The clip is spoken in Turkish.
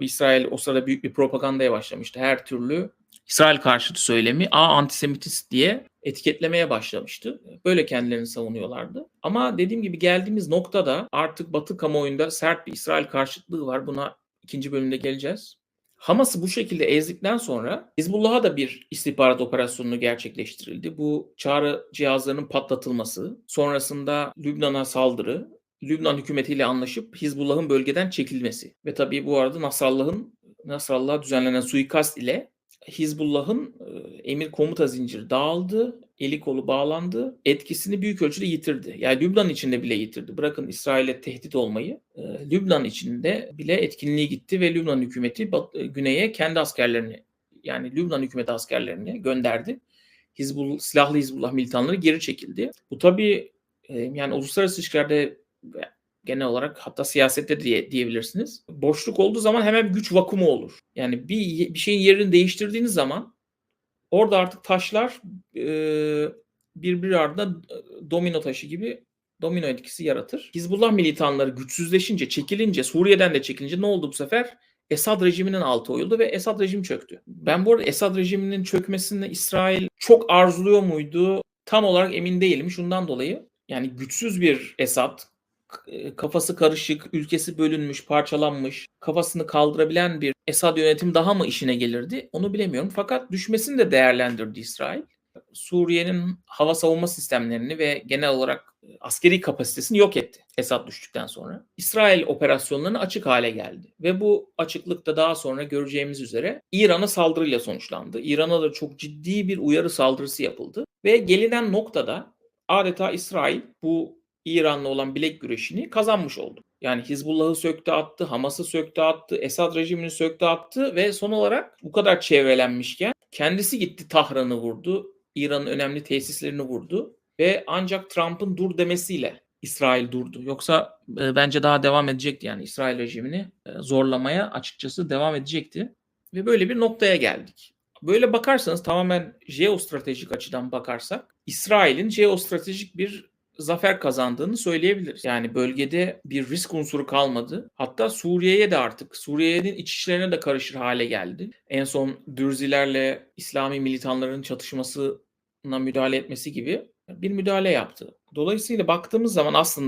İsrail o sırada büyük bir propagandaya başlamıştı. Her türlü İsrail karşıtı söylemi a antisemitist diye etiketlemeye başlamıştı. Böyle kendilerini savunuyorlardı. Ama dediğim gibi geldiğimiz noktada artık Batı kamuoyunda sert bir İsrail karşıtlığı var. Buna ikinci bölümde geleceğiz. Hamas'ı bu şekilde ezdikten sonra Hizbullah'a da bir istihbarat operasyonu gerçekleştirildi. Bu çağrı cihazlarının patlatılması, sonrasında Lübnan'a saldırı, Lübnan hükümetiyle anlaşıp Hizbullah'ın bölgeden çekilmesi ve tabii bu arada Nasrallah'ın Nasrallah'a düzenlenen suikast ile Hizbullah'ın e, emir komuta zinciri dağıldı, eli kolu bağlandı, etkisini büyük ölçüde yitirdi. Yani Lübnan içinde bile yitirdi. Bırakın İsrail'e tehdit olmayı, e, Lübnan içinde bile etkinliği gitti ve Lübnan hükümeti e, güneye kendi askerlerini yani Lübnan hükümeti askerlerini gönderdi. Hizbullah, silahlı Hizbullah militanları geri çekildi. Bu tabii yani uluslararası ilişkilerde genel olarak hatta siyasette diye diyebilirsiniz. Boşluk olduğu zaman hemen güç vakumu olur. Yani bir bir şeyin yerini değiştirdiğiniz zaman orada artık taşlar e, birbiri ardına domino taşı gibi domino etkisi yaratır. Hizbullah militanları güçsüzleşince, çekilince, Suriye'den de çekilince ne oldu bu sefer? Esad rejiminin altı oyuldu ve Esad rejim çöktü. Ben bu arada Esad rejiminin çökmesini İsrail çok arzuluyor muydu? Tam olarak emin değilim. Şundan dolayı yani güçsüz bir Esad, kafası karışık, ülkesi bölünmüş, parçalanmış, kafasını kaldırabilen bir Esad yönetim daha mı işine gelirdi? Onu bilemiyorum. Fakat düşmesini de değerlendirdi İsrail. Suriye'nin hava savunma sistemlerini ve genel olarak askeri kapasitesini yok etti Esad düştükten sonra. İsrail operasyonlarını açık hale geldi ve bu açıklık da daha sonra göreceğimiz üzere İran'a saldırıyla sonuçlandı. İran'a da çok ciddi bir uyarı saldırısı yapıldı ve gelinen noktada adeta İsrail bu İran'la olan bilek güreşini kazanmış oldu. Yani Hizbullah'ı söktü attı, Hamas'ı söktü attı, Esad rejimini söktü attı ve son olarak bu kadar çevrelenmişken kendisi gitti Tahran'ı vurdu, İran'ın önemli tesislerini vurdu ve ancak Trump'ın dur demesiyle İsrail durdu. Yoksa e, bence daha devam edecekti yani İsrail rejimini e, zorlamaya açıkçası devam edecekti. Ve böyle bir noktaya geldik. Böyle bakarsanız tamamen jeostratejik açıdan bakarsak İsrail'in jeostratejik bir zafer kazandığını söyleyebiliriz. Yani bölgede bir risk unsuru kalmadı. Hatta Suriye'ye de artık Suriye'nin iç işlerine de karışır hale geldi. En son Dürzilerle İslami militanların çatışmasına müdahale etmesi gibi bir müdahale yaptı. Dolayısıyla baktığımız zaman aslında